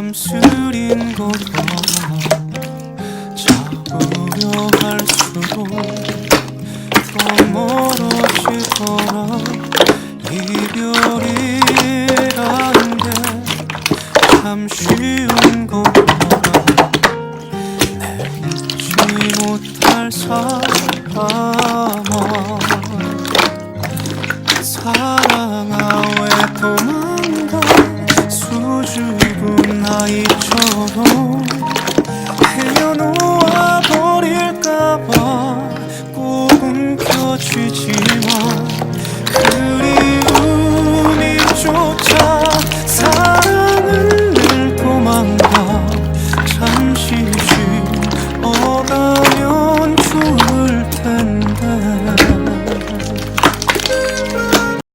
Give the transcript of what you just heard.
게참 쓰린 거더라 잡으려 할수록 더 멀어지더라. 이별이란 게참 쉬운 거더라 내 잊지 못할 사람아. 사랑아 왜 도망 아이처럼